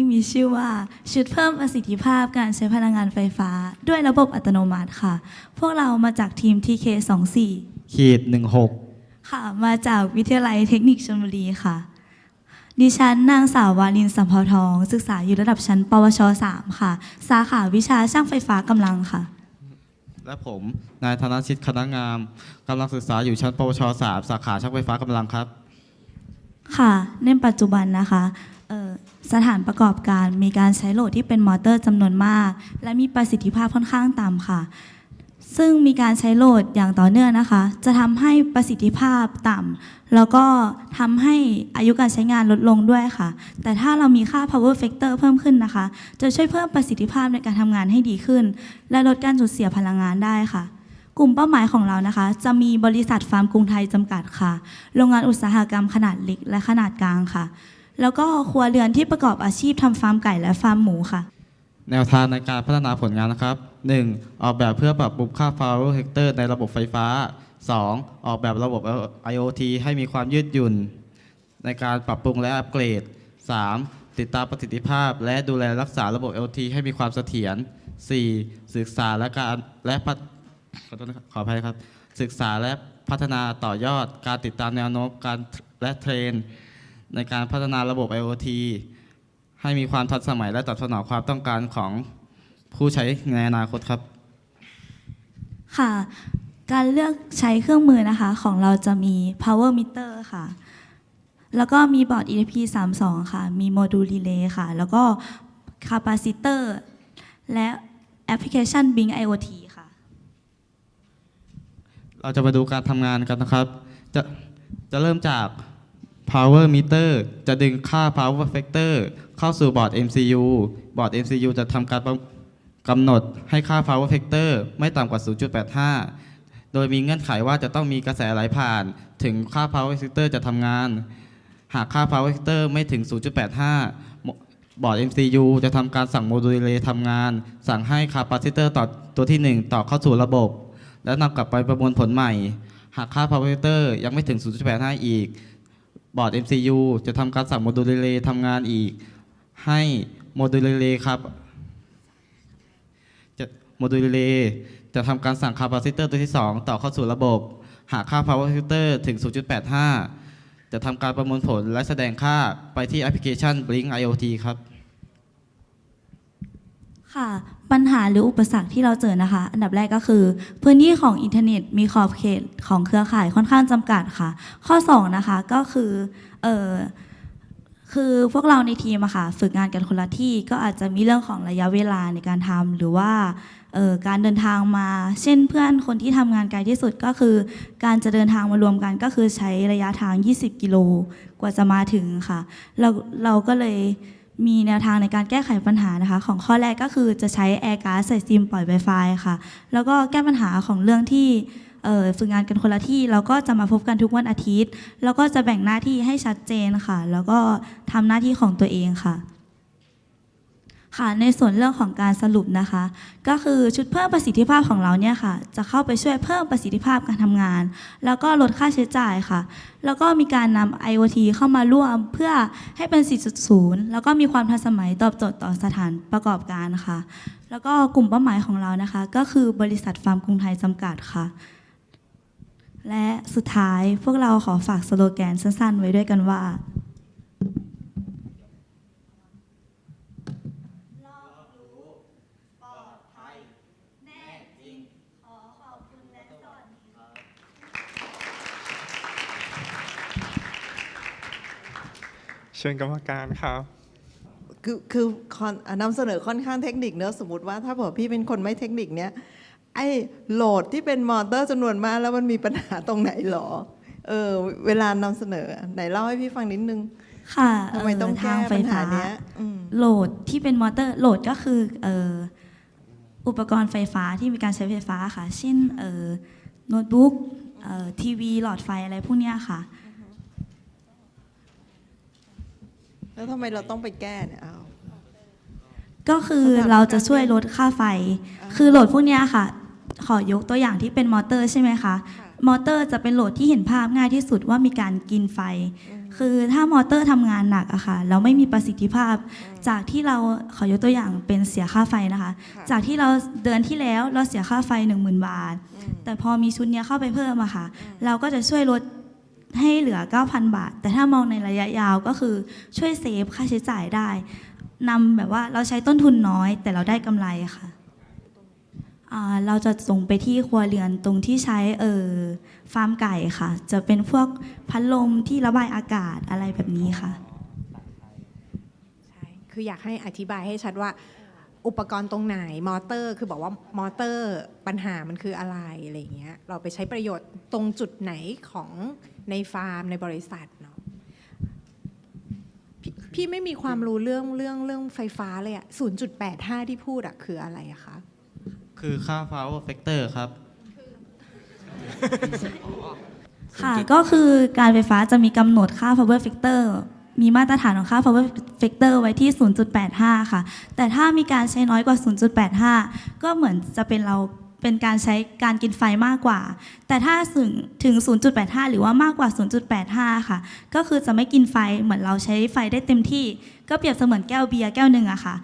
ที่มีชื่อว่าชุดเพิ่มประสิทธิภาพการใช้พลังงานไฟฟ้า ด้วยระบบอัตโนมัติค่ะ พวกเรามาจากทีม TK24 ขีดหนึ่งหกค่ะ มาจากวิทยาลัยเทคนิคชลบุรีค่ะ ดิฉันนางสาววาลินสัมภาวทอง ศึกษาอยู่ระดับชั้น ปวช 3 ค่ะ สาขาวิชาช่างไฟฟ้ากำลังค่ะ และผมนายธนชิตคณะงามกำลังศึกษาอยู่ชั้น ปวชสามสาขาช่างไฟฟ้ากำลังครับ ค่ะในปัจจุบันนะคะเอ่อ สถานประกอบการมีการใช้โหลดที่เป็นมอเตอร์จำนวนมาก และมีประสิทธิภาพค่อนข้างต่ำค่ะ ซึ่งมีการใช้โหลดอย่างต่อเนื่องนะคะ จะทำให้ประสิทธิภาพต่ำแล้วก็ทำให้อายุการใช้งานลดลงด้วยค่ะ แต่ถ้าเรามีค่า power factor เพิ่มขึ้นนะคะ จะช่วยเพิ่มประสิทธิภาพในการทำงานให้ดีขึ้น และลดการสูญเสียพลังงานได้ค่ะกลุ่มเป้าหมายของเรานะคะ จะมีบริษัทฟาร์มกรุงไทยจำกัดค่ะ โรงงานอุตสาหกรรมขนาดเล็กและขนาดกลางค่ะ แล้วก็ครัวเรือนที่ประกอบอาชีพทำฟาร์มไก่และฟาร์มหมูค่ะ แนวทางในการพัฒนาผลงานนะครับ 1. ออกแบบเพื่อปรับปรุงค่า power factor ในระบบไฟฟ้า 2. ออกแบบระบบ IoT ให้มีความยืดหยุ่น ในการปรับปรุงและอัปเกรด 3. ติดตามประสิทธิภาพ และดูแลรักษาระบบ IoT ให้มีความเสถียร 4. ศึกษาและการและพัฒขอโทษนะครับขออภัยครับ ศึกษาและพัฒนาต่อยอดการติดตามแนวโน้มการและเทรน ในการพัฒนาระบบ IoT ให้มีความทันสมัยและตอบสนองความต้องการของผู้ใช้ในอนาคตครับ ค่ะ การเลือกใช้เครื่องมือนะคะ ของเราจะมี power meter ค่ะ แล้วก็มีบอร์ด EDP 32ค่ะ มีโมดูล relay ค่ะ แล้วก็ capacitor และแอปพลิเคชัน Bing IoT ค่ะ เราจะมาดูการทำงานกันนะครับ จะจะเริ่มจาก power meter จะดึงค่า power factor เข้าสู่บอร์ด MCU บอร์ด MCU จะทำการกำหนดให้ค่า power factor ไม่ต่ำกว่า 0.85 โดยมีเงื่อนไขว่าจะต้องมีกระแสไหลผ่าน ถึงค่า power factor จะทำงาน หากค่า power factor ไม่ถึง 0.85 บอร์ด MCU จะทำการสั่งโมดูลเรย์ทำงาน สั่งให้คาปาซิเตอร์ต่อตัวที่ 1 ต่อเข้าสู่ระบบ แล้วนำกลับไปประมวลผลใหม่ หากค่า power factor ยังไม่ถึง 0.85 อีก บอร์ด MCU จะทำการสั่งโมดูลเรย์ทำงานอีก ให้โมดูลเรย์ครับจะโมดูลเรย์จะทำการสั่งคาปาซิเตอร์ตัวที่ 2 ต่อเข้าสู่ระบบ หากค่า power factor ถึง 0.85 จะทำการประมวลผลและแสดงค่าไปที่แอปพลิเคชัน Blink IoT ครับ ค่ะ ปัญหาหรืออุปสรรคที่เราเจอนะคะ อันดับแรกก็คือ พื้นที่ของอินเทอร์เน็ตมีขอบเขตของเครือข่ายค่อนข้างจำกัดค่ะ ข้อ 2 นะคะก็คือเออคือพวกเราในทีมอะค่ะฝึกงานกันคนละที่ก็อาจจะมีเรื่องของระยะเวลาในการทำหรือว่าเอ่อการเดินทางมา เช่นเพื่อนคนที่ทำงานไกลที่สุดก็คือ การจะเดินทางมารวมกันก็คือใช้ระยะทาง 20 กิโลกว่าจะมาถึงค่ะ เราเราก็เลย มีแนวทางในการแก้ไขปัญหานะคะ ของข้อแรกก็คือจะใช้แอร์การ์ดใส่ซิมปล่อย Wi-Fi ค่ะ แล้วก็แก้ปัญหาของเรื่องที่ฝึกงานกันคนละที่เราก็จะมาพบกันทุกวันอาทิตย์ แล้วก็จะแบ่งหน้าที่ให้ชัดเจนค่ะ แล้วก็ทำหน้าที่ของตัวเองค่ะ ค่ะในส่วนเรื่องของการสรุปนะคะ ก็คือชุดเพิ่มประสิทธิภาพของเราเนี่ยค่ะ จะเข้าไปช่วยเพิ่มประสิทธิภาพการทำงาน แล้วก็ลดค่าใช้จ่ายค่ะ แล้วก็มีการนำ IoT เข้ามาร่วมเพื่อให้เป็น 4.0 แล้วก็มีความทันสมัยตอบโจทย์ต่อสถานประกอบการค่ะ แล้วก็กลุ่มเป้าหมายของเรานะคะ ก็คือบริษัทฟาร์มกรุงไทยจำกัดค่ะ และสุดท้ายพวกเราขอฝากสโลแกนสั้นๆ ไว้ด้วยกันว่า เชิญกรรมการครับ คือคือคอนอะนำเสนอค่อนข้างเทคนิคเนอะสมมติว่าถ้าเผื่อพี่เป็นคนไม่เทคนิคเนี้ยไอ้โหลดที่เป็นมอเตอร์จำนวนมากแล้วมันมีปัญหาตรงไหนหรอ เออ เวลานำเสนอไหนเล่าให้พี่ฟังนิดนึง ค่ะทำไมต้องเทาแก้งไฟปัญหาฟ้าเนี้ยอืม โหลดที่เป็นมอเตอร์โหลดก็คือเอ่ออุปกรณ์ไฟฟ้าที่มีการใช้ไฟฟ้าค่ะ เช่นเอ่อโน้ตบุ๊กเอ่อทีวีหลอดไฟอะไรพวกเนี้ยค่ะ แล้วทำไมเราต้องไปแก้เนี่ยอ้าว ก็คือคำถามเราจะช่วยลดค่าไฟอ่าคือโหลดพวกเนี้ยค่ะ ขอยกตัวอย่างที่เป็นมอเตอร์ใช่ไหมคะค่ะมอเตอร์จะเป็นโหลดที่เห็นภาพง่ายที่สุดว่ามีการกินไฟอืมคือถ้ามอเตอร์ทำงานหนักอะค่ะแล้วไม่มีประสิทธิภาพ จากที่เราขอยกตัวอย่างเป็นเสียค่าไฟนะคะ ค่ะ จากที่เราเดือนที่แล้วเราเสียค่าไฟ 10,000 บาทอืมแต่พอมีชุดเนี้ยเข้าไปเพิ่มอะค่ะ เราก็จะช่วยลด ให้เหลือ 9,000 บาท แต่ถ้ามองในระยะยาวก็คือช่วยเซฟค่าใช้จ่ายได้นำแบบว่าเราใช้ต้นทุนน้อย แต่เราได้กำไรค่ะเราจะส่งไปที่ครัวเรือนตรงที่ใช้เออฟาร์มไก่ค่ะ จะเป็นพวกพัดลมที่ระบายอากาศอะไรแบบนี้ค่ะใช่คืออยากให้อธิบายให้ชัดว่าอุปกรณ์ตรงไหนมอเตอร์ คือบอกว่ามอเตอร์ปัญหามันคืออะไรอะไรเงี้ยเราไปใช้ประโยชน์ตรงจุดไหนของ ในฟาร์มในบริษัทเนาะพพี่ไม่มีความรู้เรื่องเรื่องเรื่องไฟฟ้าเลยอะ0.85 ที่พูดอะคืออะไรอะคะคือค่า power factor ครับ ค่ะ ก็คือการไฟฟ้าจะมีกำหนดค่า power factor มีมาตรฐานของค่า power factor ไว้ที่ 0.85 ค่ะ แต่ถ้ามีการใช้น้อยกว่า 0.85 ก็เหมือนจะเป็นเรา เป็นการใช้การกินไฟมากกว่า แต่ถ้าถึงถึง 0.85 หรือว่ามากกว่า 0.85 ค่ะ ก็คือจะไม่กินไฟเหมือนเราใช้ไฟได้เต็มที่ ก็เปรียบเสมือนแก้วเบียร์แก้วหนึ่งอะค่ะ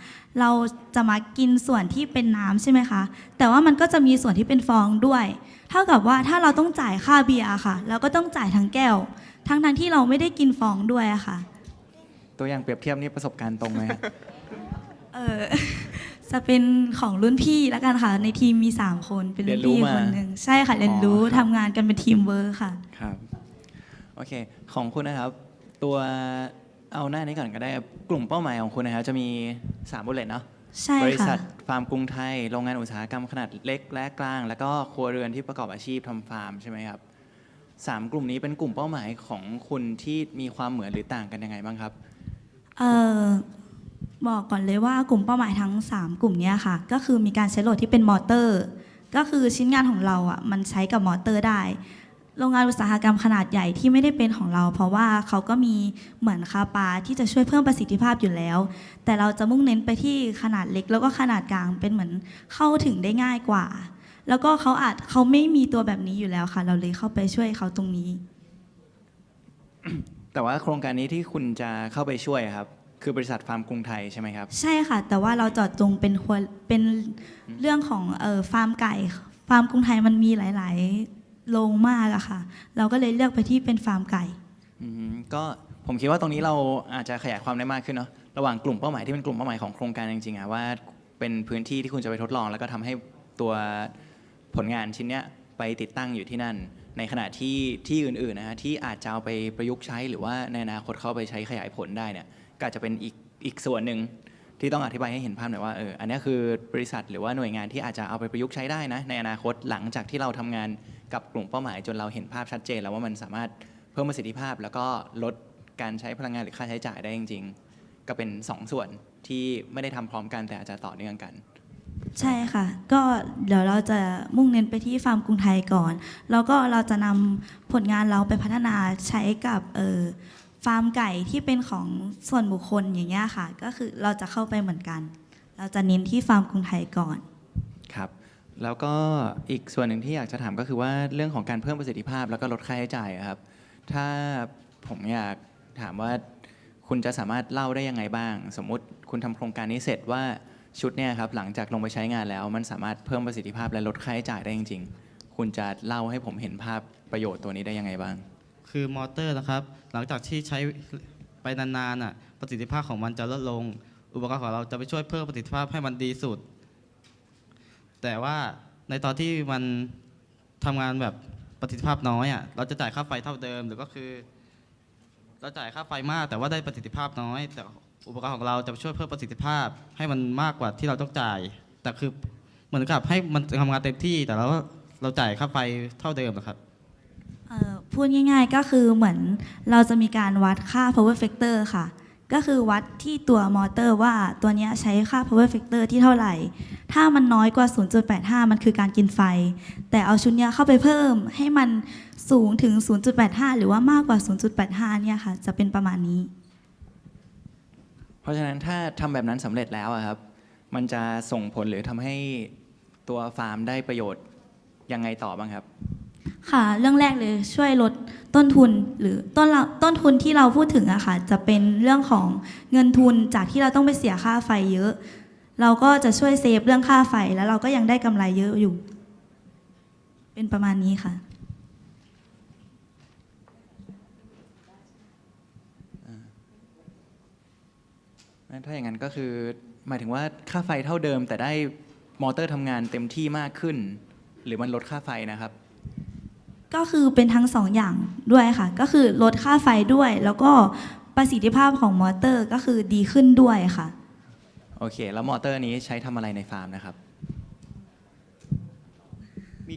เราจะมากินส่วนที่เป็นน้ำใช่ไหมคะ แต่ว่ามันก็จะมีส่วนที่เป็นฟองด้วย เท่ากับว่าถ้าเราต้องจ่ายค่าเบียร์อะค่ะ เราก็ต้องจ่ายทั้งแก้ว ทั้งทั้งๆที่เราไม่ได้กินฟองด้วยอะค่ะ ตัวอย่างเปรียบเทียบนี่ประสบการณ์ตรงไหมฮะเออ จะเป็นของรุ่นพี่แล้วกันค่ะ ในทีมมี 3 คนเป็นรุ่นพี่เรียนรู้มาคนหนึ่งใช่ค่ะเรียนรู้อ๋อครับทำงานกันเป็นทีมเวิร์คค่ะ ครับ โอเค ของคุณนะครับ ตัวเอาหน้านี้ก่อนก็ได้ครับกลุ่มเป้าหมายของคุณนะครับ จะมี3บุลเลตเนาะ ใช่บริษัค่ะทฟาร์มกรุงไทย โรงงานอุตสาหกรรมขนาดเล็กและกลาง แล้วก็ครัวเรือนที่ประกอบอาชีพทำฟาร์มใช่ไหมครับสามกลุ่มนี้เป็นกลุ่มเป้าหมายของคุณที่มีความเหมือนหรือต่างกันยังไงบ้างครับ เออ บอกก่อนเลยว่ากลุ่มเป้าหมายทั้ง 3 กลุ่มเนี้ยค่ะ ก็คือมีการใช้โหลดที่เป็นมอเตอร์ ก็คือชิ้นงานของเราอะมันใช้กับมอเตอร์ได้ โรงงานอุตสาหกรรมขนาดใหญ่ที่ไม่ได้เป็นของเรา เพราะว่าเขาก็มีเหมือนคาปาที่จะช่วยเพิ่มประสิทธิภาพอยู่แล้ว แต่เราจะมุ่งเน้นไปที่ขนาดเล็ก แล้วก็ขนาดกลางเป็นเหมือนเข้าถึงได้ง่ายกว่า แล้วก็เขาอาจเขาไม่มีตัวแบบนี้อยู่แล้วค่ะ เราเลยเข้าไปช่วยเขาตรงนี้ แต่ว่าโครงการนี้ที่คุณจะเข้าไปช่วยครับ คือบริษัทฟาร์มกรุงไทยใช่ไหมครับ ใช่ค่ะ แต่ว่าเราเจอดจงเป็นควรเป็นเรื่องของเออฟาร์มไก่ ฟาร์มกรุงไทยมันมีหลาย ๆ โรงมากอะค่ะ เราก็เลยเลือกไปที่เป็นฟาร์มไก่ อืมก็ผมคิดว่าตรงนี้เราอาจจะขยายความได้มากขึ้นเนาะระหว่างกลุ่มเป้าหมายที่เป็นกลุ่มเป้าหมายของโครงการจริงๆอะว่าเป็นพื้นที่ที่คุณจะไปทดลอง แล้วก็ทำให้ตัวผลงานชิ้นเนี้ยไปติดตั้งอยู่ที่นั่น ในขณะที่ที่อื่นๆนะฮะที่อาจจะเอาไปประยุกต์ใช้หรือว่าในอนาคตเข้าไปใช้ขยายผลได้เนี่ย ก็อาจจะเป็นอีกอีกส่วนหนึ่งที่ต้องอธิบายให้เห็นภาพหน่อยว่าเอออันนี้คือบริษัทหรือว่าหน่วยงานที่อาจจะเอาไปประยุกต์ใช้ได้นะ ในอนาคตหลังจากที่เราทำงานกับกลุ่มเป้าหมาย จนเราเห็นภาพชัดเจน แล้วว่ามันสามารถเพิ่มประสิทธิภาพ แล้วก็ลดการใช้พลังงานหรือค่าใช้จ่ายได้จริง ๆ ก็เป็น 2 ส่วนที่ไม่ได้ทำพร้อมกันแต่อาจจะต่อเนื่องกัน ใช่ค่ะ ก็เดี๋ยวเราจะมุ่งเน้นไปที่ฟาร์มกรุงไทยก่อน แล้วก็เราจะนำผลงานเราไปพัฒนาใช้กับ ฟาร์มไก่ที่เป็นของส่วนบุคคลอย่างเงี้ยค่ะ ก็คือเราจะเข้าไปเหมือนกัน เราจะเน้นที่ฟาร์มกรุงไทยก่อน ครับ แล้วก็อีกส่วนหนึ่งที่อยากจะถามก็คือว่าเรื่องของการเพิ่มประสิทธิภาพแล้วก็ลดค่าใช้จ่ายอะครับ ถ้าผมอยากถามว่าคุณจะสามารถเล่าได้ยังไงบ้าง สมมุติคุณทำโครงการนี้เสร็จว่าชุดเนี่ยครับหลังจากลงไปใช้งานแล้ว มันสามารถเพิ่มประสิทธิภาพและลดค่าใช้จ่ายได้จริง ๆ คุณจะเล่าให้ผมเห็นภาพประโยชน์ตัวนี้ได้ยังไงบ้าง คือมอเตอร์นะครับ หลังจากที่ใช้ไปนานๆน่ะประสิทธิภาพของมันจะลดลง อุปกรณ์ของเราจะไปช่วยเพิ่มประสิทธิภาพให้มันดีสุด แต่ว่าในตอนที่มันทำงานแบบประสิทธิภาพน้อยอะเราจะจ่ายค่าไฟเท่าเดิมหรือก็คือ เราจ่ายค่าไฟมาก แต่ว่าได้ประสิทธิภาพน้อย แต่อุปกรณ์ของเราจะช่วยเพิ่มประสิทธิภาพให้มันมากกว่าที่เราต้องจ่าย แต่คือเหมือนกับให้มันทำงานเต็มที่แต่เราเราจ่ายค่าไฟเท่าเดิมนะครับ พูดง่ายๆก็คือเหมือนเราจะมีการวัดค่า power factor ค่ะ ก็คือวัดที่ตัวมอเตอร์ว่าตัวนี้ใช้ค่า power factor ที่เท่าไหร่ ถ้ามันน้อยกว่า 0.85 มันคือการกินไฟ แต่เอาชุดนี้เข้าไปเพิ่มให้มันสูงถึง 0.85 หรือว่ามากกว่า 0.85 เนี่ยค่ะ จะเป็นประมาณนี้ เพราะฉะนั้นถ้าทำแบบนั้นสำเร็จแล้วครับ มันจะส่งผลหรือทำให้ตัวฟาร์มได้ประโยชน์ยังไงต่อบ้างครับ ค่ะ เรื่องแรกเลยช่วยลดต้นทุนหรือต้นเราต้นทุนที่เราพูดถึงอะค่ะ จะเป็นเรื่องของเงินทุนจากที่เราต้องไปเสียค่าไฟเยอะ เราก็จะช่วยเซฟเรื่องค่าไฟแล้วเราก็ยังได้กำไรเยอะอยู่ เป็นประมาณนี้ค่ะ งั้นถ้าอย่างนั้นก็คือหมายถึงว่าค่าไฟเท่าเดิมแต่ได้มอเตอร์ทำงานเต็มที่มากขึ้น หรือมันลดค่าไฟนะครับ ก็คือเป็นทั้งสองอย่างด้วยค่ะ ก็คือลดค่าไฟด้วย แล้วก็ประสิทธิภาพของมอเตอร์ก็คือดีขึ้นด้วยค่ะ โอเค แล้วมอเตอร์นี้ใช้ทำอะไรในฟาร์มนะครับ มี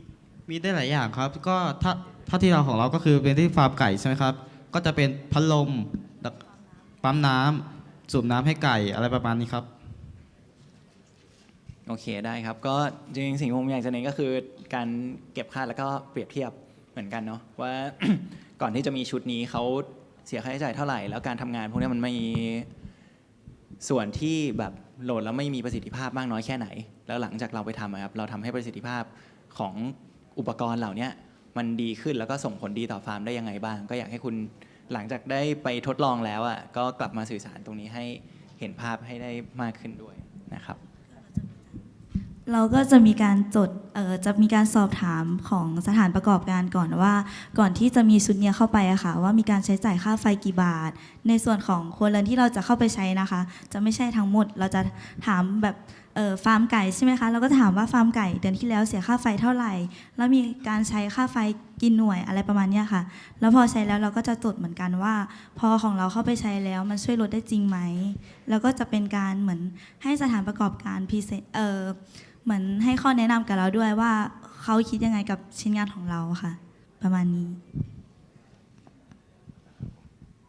มีได้หลายอย่างครับ ก็ถ้าถ้าที่เราของเราก็คือเป็นที่ฟาร์มไก่ใช่ไหมครับ ก็จะเป็นพัดลมดักปั๊มน้ำสูบน้ำให้ไก่อะไรประมาณนี้ครับ โอเคได้ครับ ก็จริงๆสิ่งที่ผมอยากจะเน้นก็คือการเก็บค่าแล้วก็เปรียบเทียบ เหมือนกันเนาะว่า ก่อนที่จะมีชุดนี้เขาเสียค่าใช้จ่ายเท่าไหร่ แล้วการทำงานพวกนี้มันไม่ส่วนที่แบบโหลดแล้วไม่มีประสิทธิภาพมากน้อยแค่ไหน แล้วหลังจากเราไปทำอะครับเราทำให้ประสิทธิภาพของอุปกรณ์เหล่าเนี้ยมันดีขึ้นแล้วก็ส่งผลดีต่อฟาร์มได้ยังไงบ้าง ก็อยากให้คุณหลังจากได้ไปทดลองแล้วอะก็กลับมาสื่อสารตรงนี้ให้เห็นภาพให้ได้มากขึ้นด้วยนะครับ เราก็จะมีการจดจะมีการสอบถามของสถานประกอบการก่อนว่า ก่อนที่จะมีชุดเนี้ยเข้าไปอะค่ะ ว่ามีการใช้จ่ายค่าไฟกี่บาท ในส่วนของครัวเรือนที่เราจะเข้าไปใช้นะคะ จะไม่ใช่ทั้งหมดเราจะถามแบบฟาร์มไก่ใช่ไหมคะเราก็ถามว่าฟาร์มไก่เดือนที่แล้วเสียค่าไฟเท่าไหร่ แล้วมีการใช้ค่าไฟกินหน่วยอะไรประมาณนี้ค่ะ แล้วพอใช้แล้วเราก็จะจดเหมือนกันว่า พอของเราเข้าไปใช้แล้วมันช่วยลดได้จริงไหม แล้วก็จะเป็นการเหมือนให้สถานประกอบการพีเซเออเหมือนให้ข้อแนะนำกับเราด้วยว่าเขาคิดยังไงกับชิ้นงานของเราค่ะ ประมาณนี้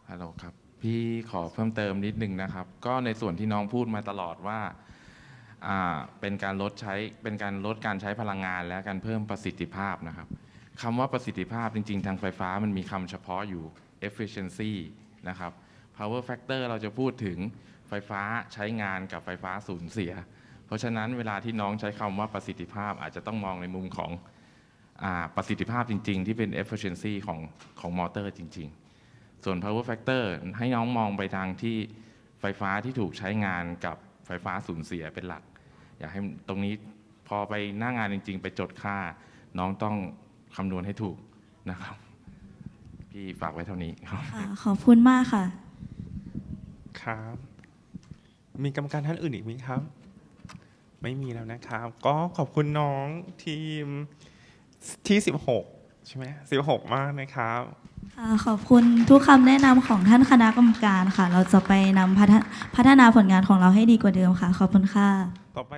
ฮัลโหลครับพี่ขอเพิ่มเติมนิดนึงนะครับ ก็ในส่วนที่น้องพูดมาตลอดว่า เป็นการลดใช้เป็นการลดการใช้พลังงาน และการเพิ่มประสิทธิภาพนะครับคำว่าประสิทธิภาพจริง ๆ ทางไฟฟ้ามันมีคำเฉพาะอยู่ efficiency นะครับ power factor เราจะพูดถึงไฟฟ้าใช้งานกับไฟฟ้าสูญเสีย เพราะฉะนั้นเวลาที่น้องใช้คำว่าประสิทธิภาพอาจจะต้องมองในมุมของอประสิทธิภาพจริง ๆ ที่เป็น efficiency ของของมอเตอร์จริง ๆ ส่วน power factor ให้น้องมองไปทางที่ไฟฟ้าที่ถูกใช้งานกับไฟฟ้าสูญเสียเป็นหลัก อยากให้ตรงนี้พอไปหน้างานจริง ๆ ไปจดค่า น้องต้องคำนวณให้ถูกนะครับ พี่ฝากไว้เท่านี้ครับ ค่ะขอบคุณมากค่ะ ครับ มีกรรมการท่านอื่นอีกไหมครับ ไม่มีแล้วนะครับ ก็ขอบคุณน้องทีมที่ 16 ใช่ไหม16 มากนะครับ ค่ะขอบคุณทุกคำแนะนำของท่านคณะกรรมการค่ะ เราจะไปนำพัฒพัฒนาผลงานของเราให้ดีกว่าเดิมค่ะ ขอบคุณค่ะ ต่อไป